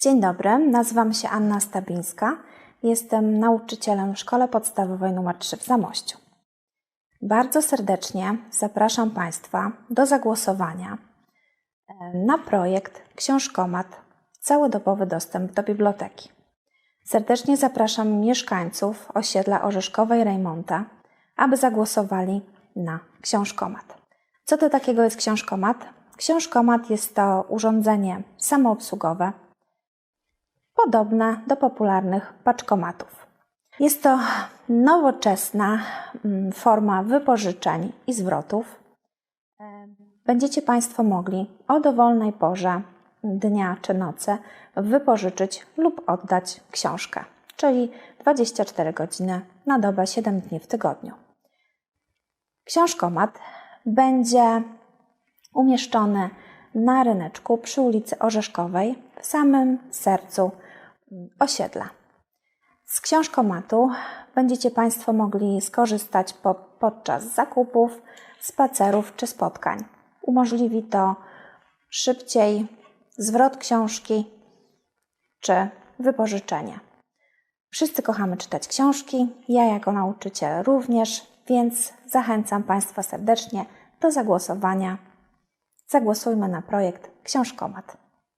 Dzień dobry, nazywam się Anna Stabińska. Jestem nauczycielem w Szkole Podstawowej nr 3 w Zamościu. Bardzo serdecznie zapraszam Państwa do zagłosowania na projekt Książkomat Całodobowy dostęp do biblioteki. Serdecznie zapraszam mieszkańców osiedla Orzeszkowej Rejmonta, aby zagłosowali na książkomat. Co to takiego jest książkomat? Książkomat jest to urządzenie samoobsługowe, podobne do popularnych paczkomatów. Jest to nowoczesna mm, forma wypożyczeń i zwrotów. E, Będziecie Państwo mogli o dowolnej porze dnia czy nocy wypożyczyć lub oddać książkę, czyli 24 godziny na dobę 7 dni w tygodniu. Książkomat będzie umieszczony na ryneczku przy ulicy Orzeszkowej w samym sercu osiedla. Z książkomatu będziecie Państwo mogli skorzystać po, podczas zakupów, spacerów czy spotkań. Umożliwi to szybciej zwrot książki czy wypożyczenie. Wszyscy kochamy czytać książki, ja jako nauczyciel również, więc zachęcam Państwa serdecznie do zagłosowania. Zagłosujmy na projekt Książkomat.